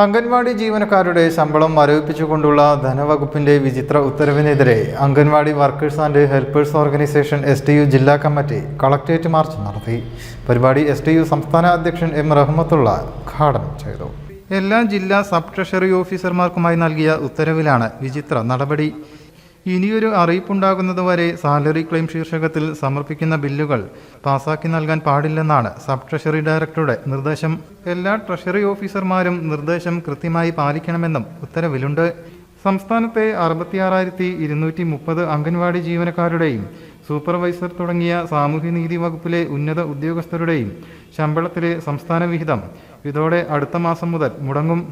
അംഗൻവാടി ജീവനക്കാരുടെ ശമ്പളം മരവിപ്പിച്ചുകൊണ്ടുള്ള ധനവകുപ്പിന്റെ വിചിത്ര ഉത്തരവിനെതിരെ anganwadi workers and helpers organisation S T U ജില്ലാ കമ്മിറ്റി കളക്ടറേറ്റ് മാർച്ച് നടത്തി. പരിപാടി എസ് ടി യു സംസ്ഥാന അധ്യക്ഷൻ എം റഹ്മത്തുള്ള ഉദ്ഘാടനം ചെയ്തു. എല്ലാ ജില്ലാ സബ് ട്രഷറി ഓഫീസർമാർക്കുമായി നൽകിയ ഉത്തരവിലാണ് വിചിത്ര നടപടി. ഇനിയൊരു അറിയിപ്പുണ്ടാകുന്നതുവരെ സാലറി ക്ലെയിം ശീർഷകത്തിൽ സമർപ്പിക്കുന്ന ബില്ലുകൾ പാസാക്കി നൽകാൻ പാടില്ലെന്നാണ് സബ് ട്രഷറി ഡയറക്ടറുടെ നിർദ്ദേശം. എല്ലാ ട്രഷറി ഓഫീസർമാരും നിർദ്ദേശം കൃത്യമായി പാലിക്കണമെന്നും ഉത്തരവിലുണ്ട്. സംസ്ഥാനത്തെ അറുപത്തിയാറായിരത്തി ഇരുന്നൂറ്റി മുപ്പത് അംഗൻവാടി ജീവനക്കാരുടെയും സൂപ്പർവൈസർ തുടങ്ങിയ സാമൂഹ്യനീതി വകുപ്പിലെ ഉന്നത ഉദ്യോഗസ്ഥരുടെയും ശമ്പളത്തിലെ സംസ്ഥാന വിഹിതം ഇതോടെ അടുത്ത മാസം മുതൽ മുടങ്ങും.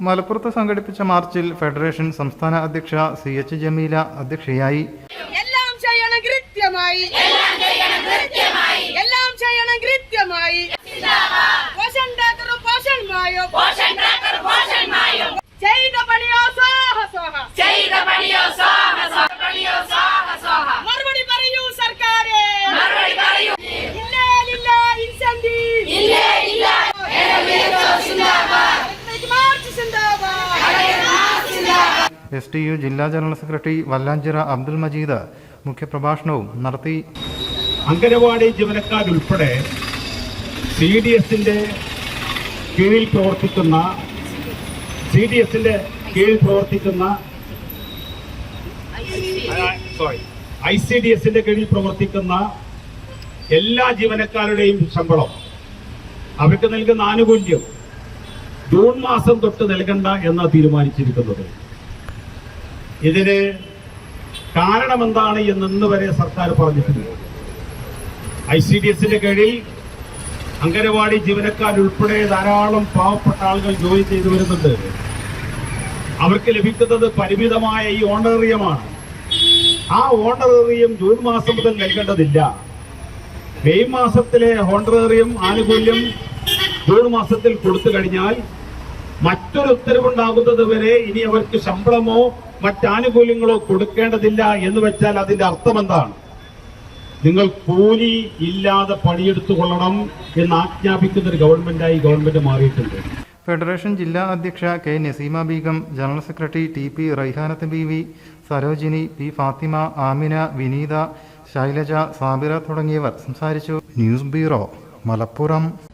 മലപ്പുറത്ത് സംഘടിപ്പിച്ച മാർച്ചിൽ ഫെഡറേഷൻ സംസ്ഥാന അധ്യക്ഷ സി എച്ച് ജമീല അധ്യക്ഷയായി. എല്ലാം ചെയ്യണം കൃത്യമായി. എല്ലാം എസ് ടി യു ജില്ലാ ജനറൽ സെക്രട്ടറി വല്ലാഞ്ചിറ അബ്ദുൽ മജീദ് മുഖ്യപ്രഭാഷണവും നടത്തി. അംഗനവാടി ജീവനക്കാരുൾപ്പെടെ സി ഡി എസിന്റെ കീഴിൽ പ്രവർത്തിക്കുന്ന സി ഡി എസിന്റെ കീഴിൽ പ്രവർത്തിക്കുന്ന സോറി ഐ സി ഡി എസിന്റെ കീഴിൽ പ്രവർത്തിക്കുന്ന എല്ലാ ജീവനക്കാരുടെയും ശമ്പളം അവർക്ക് നൽകുന്ന ആനുകൂല്യം ജൂൺ മാസം തൊട്ട് നൽകണ്ട എന്നാണ് തീരുമാനിച്ചിരിക്കുന്നത്. ഇതിന് കാരണമെന്താണ് എന്ന് ഇന്ന് വരെ സർക്കാർ പറഞ്ഞിട്ടില്ല. ഐ സി ഡി എസിന്റെ കീഴിൽ അംഗനവാടി ജീവനക്കാരുൾപ്പെടെ ധാരാളം പാവപ്പെട്ട ആളുകൾ ജോലി ചെയ്തു വരുന്നുണ്ട്. അവർക്ക് ലഭിക്കുന്നത് പരിമിതമായ ഈ ഓണറേറിയമാണ്. ആ ഓണറേറിയം ജൂൺ മാസം മുതൽ നൽകേണ്ടതില്ല. മെയ് മാസത്തിലെ ഓണറേറിയം ആനുകൂല്യം ജൂൺ മാസത്തിൽ കൊടുത്തു കഴിഞ്ഞാൽ മറ്റൊരു ഉത്തരവുണ്ടാകുന്നത് വരെ ഇനി അവർക്ക് ശമ്പളമോ മറ്റാനുകൂല്യങ്ങളോ കൊടുക്കേണ്ടതില്ല എന്ന് വെച്ചാൽ അതിന്റെ അർത്ഥം എന്താണ് നിങ്ങൾ കൂലി ഇല്ലാതെ പണിയെടുത്തു കൊള്ളണം എന്ന് ആജ്ഞാപിക്കുന്ന ഒരു ഗവൺമെന്റായി ഗവൺമെന്റ് മാറിയിട്ടുണ്ട്. ഫെഡറേഷൻ ജില്ലാ അധ്യക്ഷ K Naseema Beegum general secretary T P Raihanath B V Sarojini P Fathima Amina Vineetha Shailaja Sabira തുടങ്ങിയവർ സംസാരിച്ചു. News bureau Malappuram.